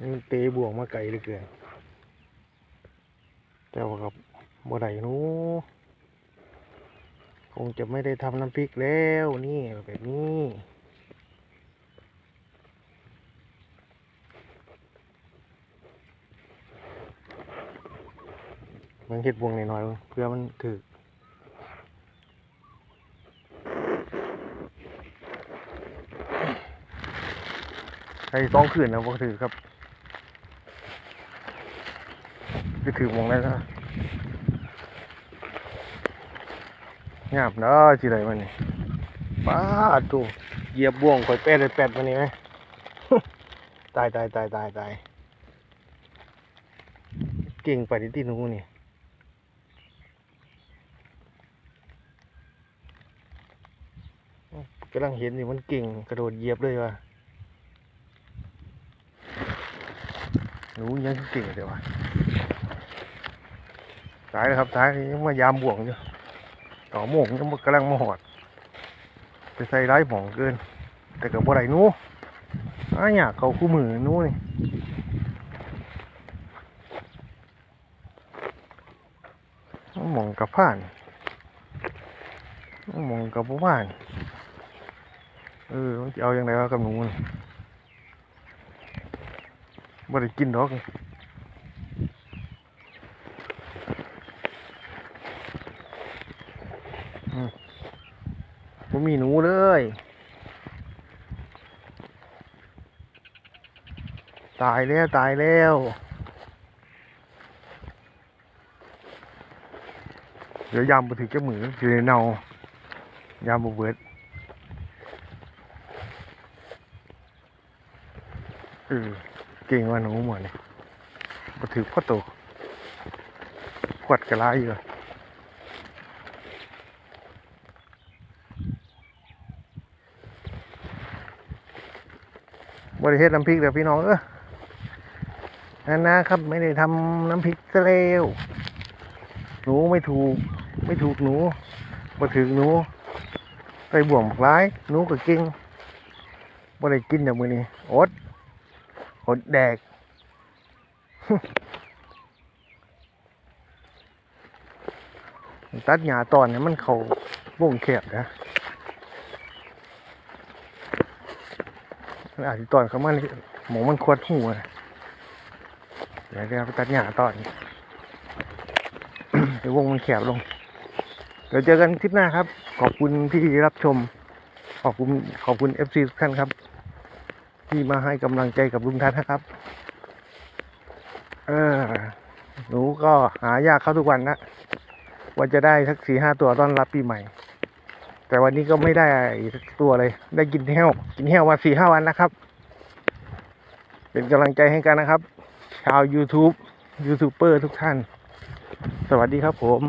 นี่มันเตะบ่วงมาไกลเหลือเกินแต่ว่ากับบ่ได้นู้คงจะไม่ได้ทำน้ำพริกแล้วนี่แบบนี้มันเห็ดบวงหน่อยๆเพื่อมันถือใครต้องขืนนะบ่ถือครับ จะถือวงได้นะงาบเนาะจีไรมันนี่ป้าดตูเหยียบบ่วงข่อยแปดเลยแปดมันนี่ไหมตายตายตายตายตายเก่งไปที่หนูนี่กำลังเห็นอยู่มันเก่งกระโดดเหยียบเลยว่ะ หนูยังเก่งเดี๋ยววะตายแล้วครับตายยังมายามบ่วงอยู่ต่อโมงยังกำลังมาหอดไปใส่ร้ายหมองเกิน แต่กับบ่ได้หนูอ้าอยากเขาคู่มือนู้นี่มองกับผ่านมองกับบ่ผ่าน เออจะเอาอย่างไรวะกับหนูนี่ บ่ได้กินดอกมบ่มีหนูเลยตายแล้ว ตายแล้ว เดี๋ยวยามไปถึงเจ้มืออยู่ในเนายามบเบิดเออ เก่งว่าหนูหมดเลยมาถือพ่อโตขวดกระไรอยู่อะบริเฮ็ดน้ำพริกเดี๋ยวพี่น้องเออนั่นนะครับ ไม่ได้ทำน้ำพริกซะแล้วหนูไม่ถูก ไม่ถูกหนูมาถึงหนูไปบ่วงบักร้ายหนูก็เก่งบ่ได้กินอย่างมือนี้อด ดแดก ตัดหญ้าตอนนี้มันเขาวงแคบนะมันอาจจะตอนเขามันหมูมันควดหูนะเดี๋ยวเดี๋ยวไปตัดหญ้าตอนเดี๋ยววงมันแคบลง เดี๋ยวเจอกันคลิปหน้าครับ ขอบคุณที่รับชม ขอบคุณขอบคุณเอฟซีทุกท่านครับ ที่มาให้กำลังใจกับลุงทัศน์นะครับ เออ หนูก็หายากเข้าทุกวันนะว่าจะได้สักสี่ห้าตัวต้อนรับปีใหม่ แต่วันนี้ก็ไม่ได้สักตัวเลย ได้กินแห้ว กินแห้วมาสี่ห้าวันนะครับ เป็นกำลังใจให้กันนะครับ ชาว YouTube ยูทูบเบอร์ทุกท่าน สวัสดีครับผม